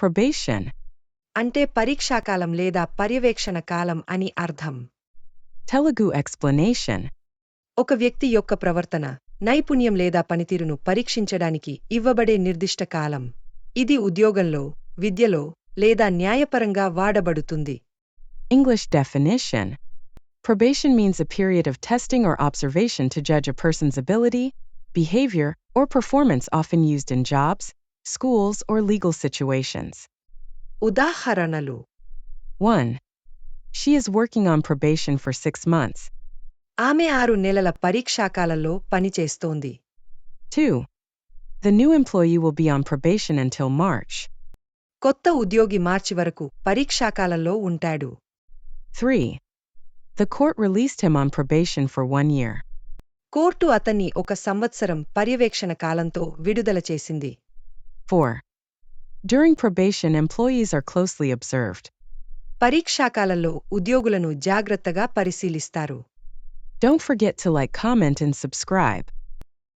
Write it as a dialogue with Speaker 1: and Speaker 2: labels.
Speaker 1: Probation.
Speaker 2: అంటే పరీక్షాకాలం లేదా పర్యవేక్షణ కాలం అని అర్థం
Speaker 1: Telugu explanation.
Speaker 2: ఒక వ్యక్తి యొక్క ప్రవర్తన నైపుణ్యం లేదా పనితీరును పరీక్షించడానికి ఇవ్వబడే నిర్దిష్ట కాలం ఇది ఉద్యోగంలో విద్యలో లేదా న్యాయపరంగా వాడబడుతుంది
Speaker 1: English definition. Probation means a period of testing or observation to judge a person's ability, behavior, or performance often used in jobs, schools, or legal situations.
Speaker 2: ఉదాహరణలు
Speaker 1: 1. She is working on probation for six months.
Speaker 2: ఆమె ఆరు నెలల పరీక్షాకాలంలో పనిచేస్తోంది
Speaker 1: 2. The new employee will be on probation until March.
Speaker 2: కొత్త ఉద్యోగి మార్చి వరకు పరీక్షాకాలంలో ఉంటాడు
Speaker 1: 3. The court released him on probation for one year.
Speaker 2: Court అతన్ని ఒక సంవత్సరం పర్యవేక్షణ కాలంతో విడుదల చేసింది
Speaker 1: 4. During probation, employees are closely observed.
Speaker 2: పరీక్షాకాలంలో ఉద్యోగులను జాగ్రత్తగా పరిశీలిస్తారు
Speaker 1: Don't forget to like, comment, and subscribe.